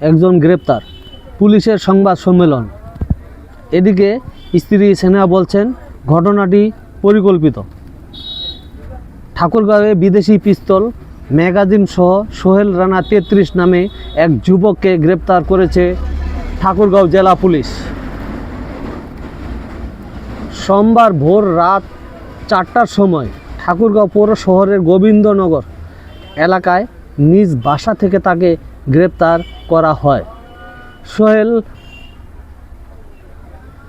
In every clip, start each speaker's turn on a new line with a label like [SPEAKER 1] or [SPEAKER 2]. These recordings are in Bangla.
[SPEAKER 1] একজন গ্রেপ্তার। পুলিশের সংবাদ সম্মেলন। এদিকে স্ত্রী সেনা বলছেন, ঘটনাটি পরিকল্পিত। ঠাকুরগাঁওয়ে বিদেশি পিস্তল, ম্যাগাজিন সহ সোহেল রানা তেত্রিশ নামে এক যুবককে গ্রেপ্তার করেছে ঠাকুরগাঁও জেলা পুলিশ। সোমবার ভোর রাত চারটার সময় ঠাকুরগাঁও পৌর শহরের গোবিন্দনগর এলাকায় নিজ বাসা থেকে তাকে গ্রেপ্তার করা হয়। সোহেল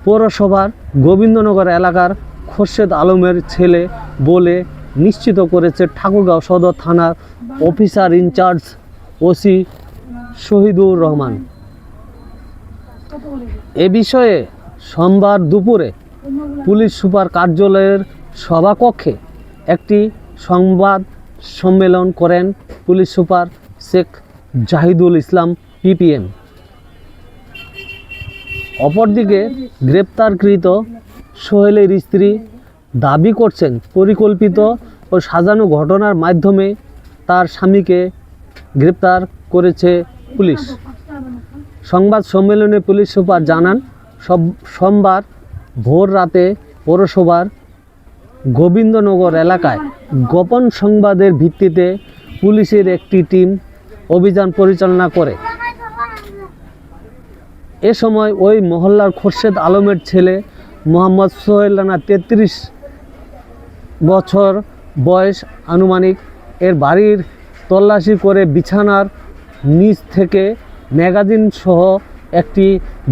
[SPEAKER 1] পৌরসভার গোবিন্দনগর এলাকার খোরশেদ আলমের ছেলে বলে নিশ্চিত করেছে ঠাকুরগাঁও সদর থানার officer in-charge OC Shahidur Rahman. এ বিষয়ে সোমবার দুপুরে পুলিশ সুপার কার্যালয়ের সভাকক্ষে একটি সংবাদ সম্মেলন করেন police super Sheikh Zahidul Islam PPM অপরদিকে গ্রেপ্তারকৃত সোহেলের স্ত্রী দাবি করছেন পরিকল্পিত ও সাজানো ঘটনার মাধ্যমে তার স্বামীকে গ্রেপ্তার করেছে পুলিশ। সংবাদ সম্মেলনে পুলিশ সুপার জানান, সব, সোমবার ভোর রাতে পৌরসভার গোবিন্দনগর এলাকায় গোপন সংবাদের ভিত্তিতে পুলিশের একটি টিম অভিযান পরিচালনা করে। এ সময় ওই মহল্লার খোরশেদ আলমের ছেলে মোহাম্মদ সোহেল রানা তেত্রিশ বছর বয়স আনুমানিক। এর বাড়ির তল্লাশি করে বিছানার নিচ থেকে ম্যাগাজিন সহ একটি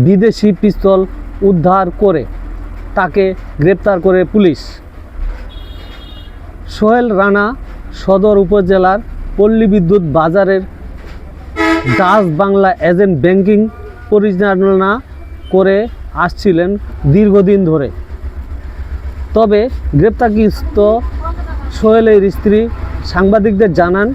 [SPEAKER 1] বিদেশি পিস্তল উদ্ধার করে তাকে গ্রেপ্তার করে পুলিশ। সোহেল রানা সদর উপজেলার পল্লী বিদ্যুৎ বাজারের ডাচ বাংলা এজেন্ট ব্যাংকিং পরিচালনা করে আসছিলেন দীর্ঘদিন ধরে। তবে গ্রেপ্তারকৃত সোহেলের স্ত্রী সাংবাদিকদের জানান,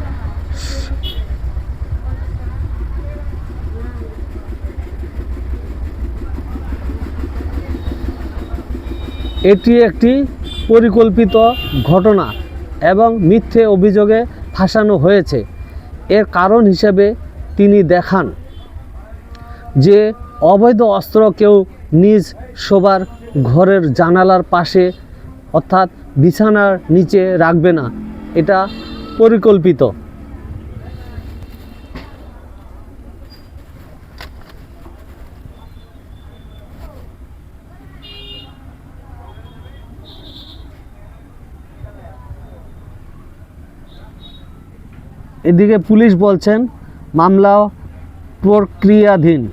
[SPEAKER 1] এটি একটি পরিকল্পিত ঘটনা এবং মিথ্যে অভিযোগে ফাঁসানো হয়েছে। এর কারণ হিসেবে তিনি দেখান। যে অবৈধ অস্ত্র কেউ নিজ শোবার ঘরের জানালার পাশে, অর্থাৎ বিছানার নিচে রাখবে না। এটা পরিকল্পিত। এদিকে পুলিশ বলছেন মামলা প্রক্রিয়াধীন।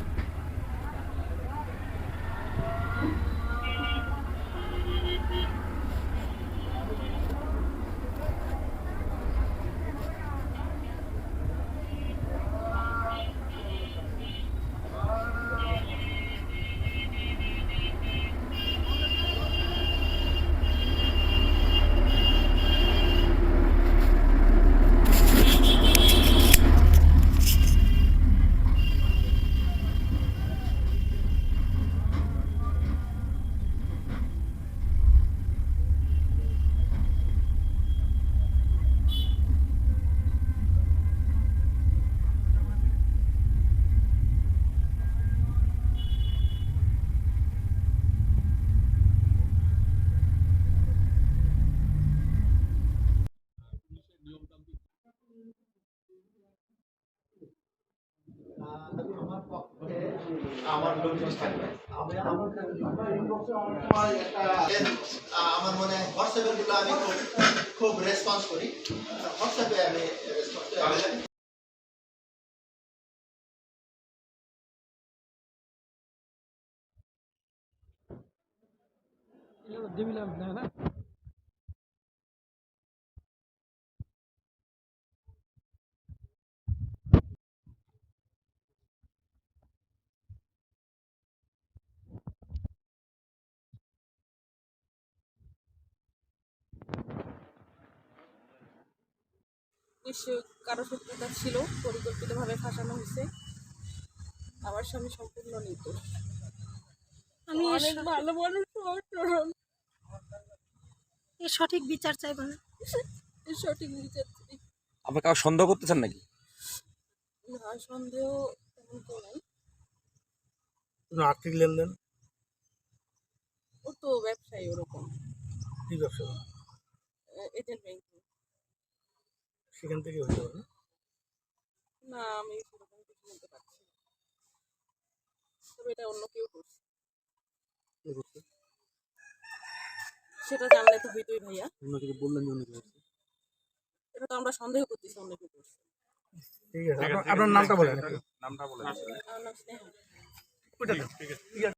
[SPEAKER 2] আমার লোকজন থাকবে। আমার মনে হয় হোয়াটসঅ্যাপেরগুলো আমি খুব রেসপন্স করি। হোয়াটসঅ্যাপে আমি রেসপন্স করি।
[SPEAKER 3] নিশ্চয় কারও শত্রুতা ছিল পরিকল্পিতভাবে ফাঁসানো হয়েছে। আমার স্বামী সম্পূর্ণ নির্দোষ।
[SPEAKER 4] আমি
[SPEAKER 3] অনেক ভালো মানুষ
[SPEAKER 4] এর সঠিক বিচার চাইব না।
[SPEAKER 3] এর সঠিক বিচার চাই।
[SPEAKER 5] আপনি কাউ সন্দেহ করতেছেন নাকি?
[SPEAKER 3] না সন্দেহ তেমন কেউ নাই।
[SPEAKER 5] কোনো আর্থিক লেনদেন?
[SPEAKER 3] ও তো ব্যবসায়ী ওরকম।
[SPEAKER 5] কি ব্যবসা?
[SPEAKER 3] Agent banking.
[SPEAKER 5] সেখান থেকে হতে পারে
[SPEAKER 3] না? আমি সেরকম কিছু বলতে পারছি তবে এটা অন্য কেউ করছে। সেটা জানলে তো হইতোই ভাইয়া।
[SPEAKER 5] অন্য বললেন যে করছে।
[SPEAKER 3] এটা তো আমরা সন্দেহ করতেছি অন্য কেউ করছে।
[SPEAKER 5] ঠিক আছে আপনার- আপনার নামটা বলেন। একটু।
[SPEAKER 3] আমার নাম স্নেহা।
[SPEAKER 5] ঠিক আছে।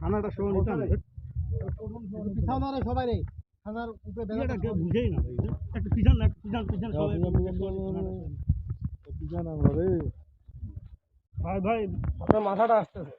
[SPEAKER 5] খানাটা সহ নিতে হবে।
[SPEAKER 2] পিছাও না রে সবাই রে। খানার উপরে
[SPEAKER 5] কেউ বুঝেই না ভাই একটু পিছান না পিছান পিছান সবাই। ভাই ভাই। আপনার মাথাটা আসতেছে।